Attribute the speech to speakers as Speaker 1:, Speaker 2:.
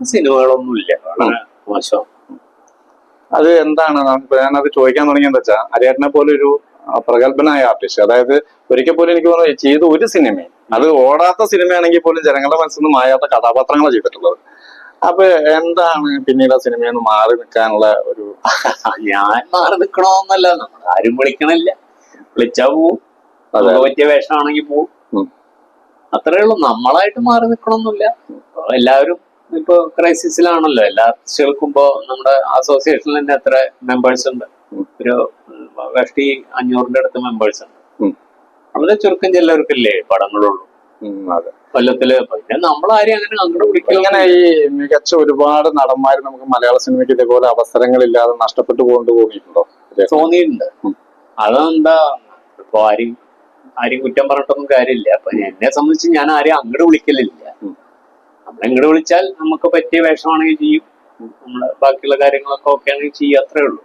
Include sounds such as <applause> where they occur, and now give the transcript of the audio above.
Speaker 1: സിനിമകളൊന്നുമില്ല. വളരെ മോശം.
Speaker 2: അത് എന്താണ്? നമുക്ക് ഞാനത് ചോദിക്കാൻ തുടങ്ങിയെന്ന് വെച്ചാൽ അരിയേട്ടനെ പോലെ ഒരു പ്രഗത്ഭനായ ആർട്ടിസ്റ്റ് അതായത് ഒരിക്കൽ പോലും എനിക്ക് തോന്നുന്നു ചെയ്ത ഒരു സിനിമയും അത് ഓടാത്ത സിനിമയാണെങ്കിൽ പോലും ജനങ്ങളുടെ മനസ്സിൽ നിന്ന് മായാത്ത കഥാപാത്രങ്ങളാണ് ചെയ്തിട്ടുള്ളത്. അപ്പൊ എന്താണ് പിന്നീട് ആ സിനിമയിൽ നിന്ന് മാറി നിൽക്കാനുള്ള ഒരു <laughs>
Speaker 1: ഞാൻ മാറി നിൽക്കണമെന്നല്ല നമ്മൾ ആരും വിളിക്കണില്ല. വിളിച്ചാ പോവും.
Speaker 2: അതെ.
Speaker 1: പറ്റിയ വേഷമാണെങ്കിൽ പോവും. അത്രേ ഉള്ളൂ. നമ്മളായിട്ട് മാറി നിൽക്കണമെന്നില്ല എല്ലാവരും ഇപ്പൊ ക്രൈസിസിലാണല്ലോ എല്ലാ ആർട്ടിസ്റ്റുകൾക്കും നമ്മുടെ അസോസിയേഷനിൽ തന്നെ എത്ര മെമ്പേഴ്സ് ഉണ്ട്. ഒരു ഉം, കഷ്ടി അഞ്ഞൂറിന്റെ അടുത്ത് മെമ്പേഴ്സ് ഉണ്ട്.
Speaker 2: നമ്മുടെ
Speaker 1: വളരെ ചുരുക്കം ചിലർക്കില്ലേ പടങ്ങളുള്ളൂ. കൊല്ലത്തിൽ പിന്നെ നമ്മളാരും അങ്ങനെ അങ്ങോട്ട്
Speaker 2: ഇങ്ങനെ ഈ മികച്ച ഒരുപാട് നടന്മാർ നമുക്ക് മലയാള സിനിമയ്ക്ക് ഇതേപോലെ അവസരങ്ങളില്ലാതെ നഷ്ടപ്പെട്ടു പോകൊണ്ട് തോന്നിയിട്ടുണ്ടോ?
Speaker 1: തോന്നിയിട്ടുണ്ട്. അതെന്താ? ഇപ്പൊ ആരും ആരും കുറ്റം പറഞ്ഞിട്ടൊന്നും കാര്യമില്ല. അപ്പൊ എന്നെ സംബന്ധിച്ച് ഞാൻ ആരെയും അങ്ങോട്ട് വിളിക്കലില്ല. നമ്മൾ വിളിച്ചാൽ നമുക്ക് പറ്റിയ വേഷമാണെങ്കിൽ ചെയ്യും. നമ്മൾ ബാക്കിയുള്ള കാര്യങ്ങളൊക്കെ ഓക്കെ ആണെങ്കിൽ ചെയ്യുക അത്രേ ഉള്ളൂ.